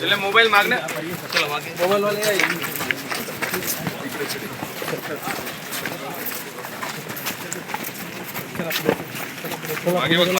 चले मोबाईल मागणे मोबाईल वाले मागे बघ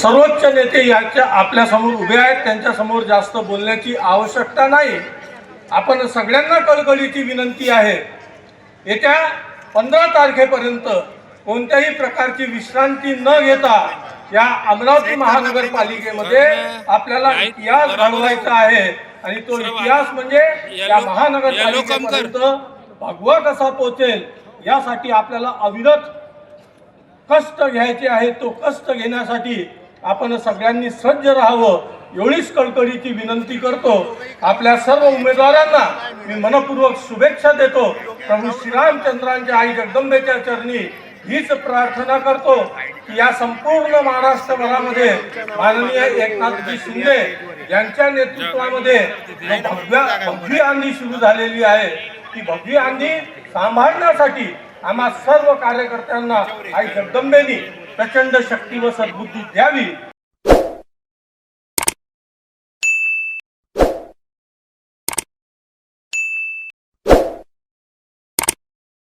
सर्वोच्च नेते यांच्या आपल्यासमोर उभे आहेत. त्यांच्यासमोर जास्त बोलण्याची आवश्यकता नाही. आपण सगळ्यांना कळकळीची विनंती आहे. येत्या पंधरा तारखेपर्यंत कोणत्याही प्रकारची विश्रांती न घेता या अमरावती महानगरपालिकेमध्ये आपल्याला इतिहास घडवायचा आहे. आणि तो इतिहास म्हणजे या महानगरपालिकेपर्यंत भगवा कसा पोचेल यासाठी आपल्याला अविरत कष्ट घ्यायचे आहे तो कष्ट घेण्यासाठी आपण सगळ्यांनी सज्ज राहावं एवढीच कळकळीची विनंती करतो. आपल्या सर्व उमेदवारांना मी मनपूर्वक शुभेच्छा देतो. प्रभू श्रीरामचंद्रांच्या आई जगदंबेच्या चरणी हीच प्रार्थना करतो की या संपूर्ण महाराष्ट्रभरामध्ये माननीय एकनाथजी शिंदे यांच्या नेतृत्वामध्ये भव्य भव्य आंधी सुरू झालेली आहे. ती भव्य आंधी सांभाळण्यासाठी आम्हा सर्व कार्यकर्त्यांना आई जगदंबेनी प्रचंड शक्ती व सद्बुद्धी द्यावी.